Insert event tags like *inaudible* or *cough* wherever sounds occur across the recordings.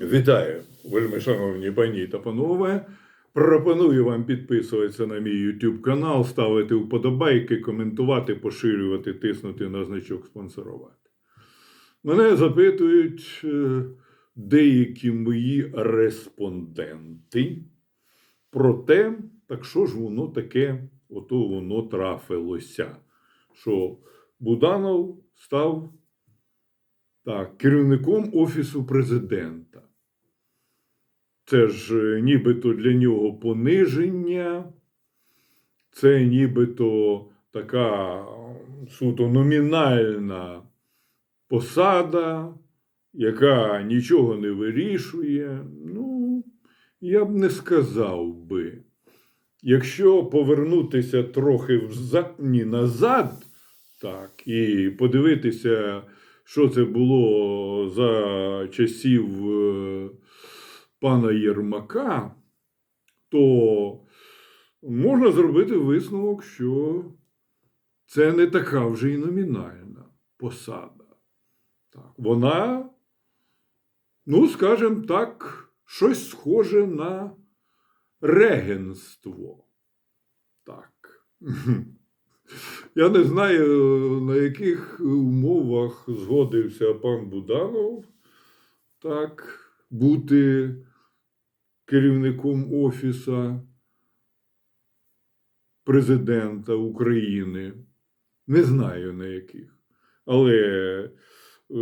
Вітаю, вельми шановні пані та панове. Пропоную вам підписуватися на мій YouTube канал, ставити вподобайки, коментувати, поширювати, тиснути на значок спонсорувати. Мене запитують е, деякі мої респонденти про те, так що ж воно таке, ото воно трафилося, що Буданов став так, керівником Офісу президента. Це ж е, нібито для нього пониження, це нібито така суто номінальна посада, яка нічого не вирішує. Ну, я б не сказав би. Якщо повернутися трохи взад, ні, назад, так, і подивитися, що це було за часів е, пана Єрмака, то можна зробити висновок, що це не така вже й номінальна посада. Так, вона, ну, скажімо так, щось схоже на регенство. Так. *laughs* Я не знаю, на яких умовах згодився пан Буданов так, бути керівником Офіса президента України. Не знаю на яких. Але е,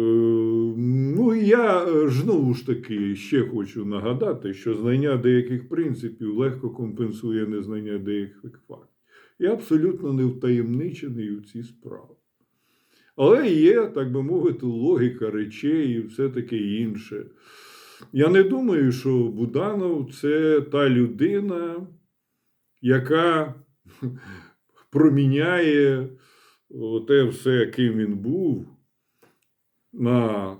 ну, я е, знову ж таки ще хочу нагадати, що знання деяких принципів легко компенсує незнання деяких фактів. Я абсолютно не втаємничений у цій справі. Але є, так би мовити, логіка речей і все таке інше. Я не думаю, що Буданов це та людина, яка *laughs* проміняє те все, ким він був, на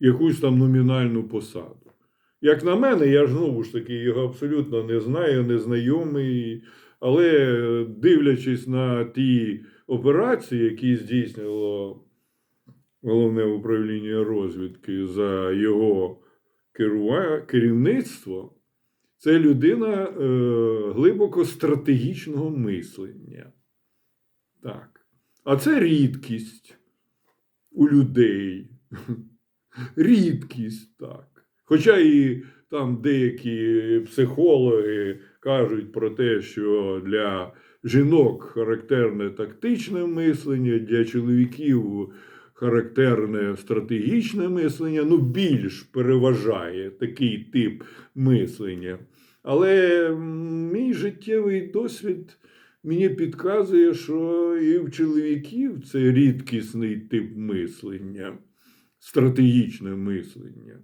якусь там номінальну посаду. Як на мене, я ж знову ж таки його абсолютно не знаю, не знайомий. Але дивлячись на ті операції, які здійснило головне управління розвідки за його керівництво, це людина е, глибоко стратегічного мислення. Так. А це рідкість у людей. *laughs* Рідкість, так. Хоча і там деякі психологи кажуть про те, що для жінок характерне тактичне мислення, для чоловіків характерне стратегічне мислення, ну більш переважає такий тип мислення. Але мій життєвий досвід мені підказує, що і в чоловіків це рідкісний тип мислення, стратегічне мислення.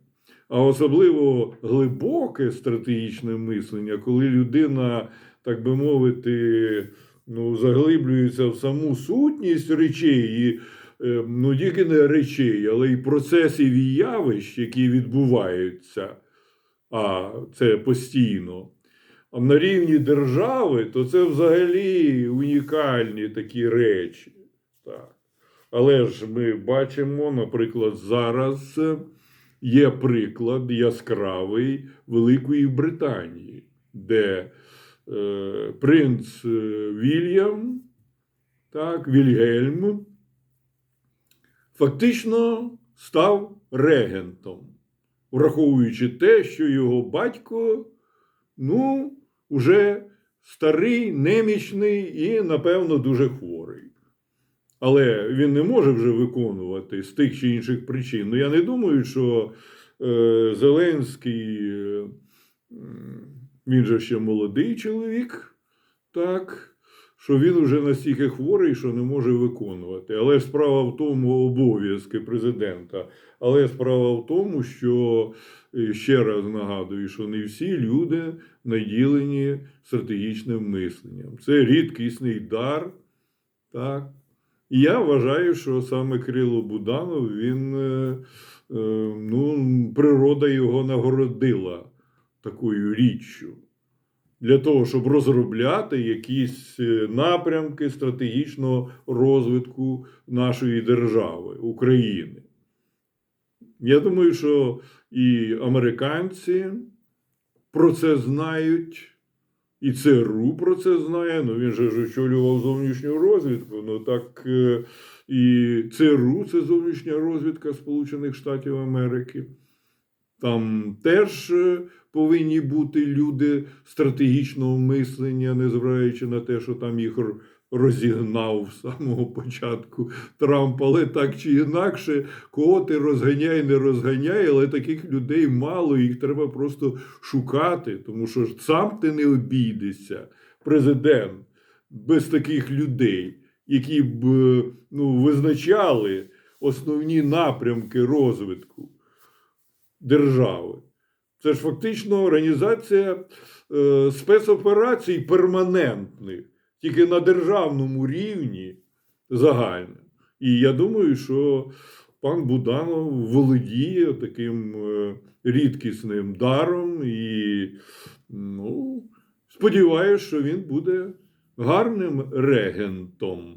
А особливо глибоке стратегічне мислення, коли людина, так би мовити, ну, заглиблюється в саму сутність речей, і, ну тільки не речей, але й процесів і явищ, які відбуваються, а це постійно. А на рівні держави, то це взагалі унікальні такі речі. Так. Але ж ми бачимо, наприклад, зараз е, є приклад яскравий Великої Британії, де е, принц е, Вільям, так, Вільгельм, фактично став регентом, враховуючи те, що його батько, ну, уже старий, немічний і, напевно, дуже хворий. Але він не може вже виконувати з тих чи інших причин. Ну, я не думаю, що е, Зеленський, е, він же ще молодий чоловік, так, що він вже настільки хворий, що не може виконувати. Але справа в тому обов'язки президента. Але справа в тому, що е, ще раз нагадую, що не всі люди наділені стратегічним мисленням. Це рідкісний дар. Так. І я вважаю, що саме Кирило Буданов, він, е, е, ну, природа його нагородила такою річчю. Для того, щоб розробляти якісь е, напрямки стратегічного розвитку нашої держави, України. Я думаю, що і американці про це знають, і ЦРУ про це знає. Ну він же ж очолював зовнішню розвідку. Ну так е, і ЦРУ це зовнішня розвідка Сполучених Штатів Америки. Там теж е, повинні бути люди стратегічного мислення, незважаючи на те, що там їх розігнав з самого початку Трамп, але так чи інакше, кого ти розганяй, не розганяй, але таких людей мало, їх треба просто шукати, тому що сам ти не обійдешся, президент, без таких людей, які б е, ну, визначали основні напрямки розвитку держави. Це ж фактично організація е, спецоперацій перманентних, тільки на державному рівні загально. І я думаю, що пан Буданов володіє таким е, рідкісним даром і ну, сподіваюся, що він буде гарним регентом.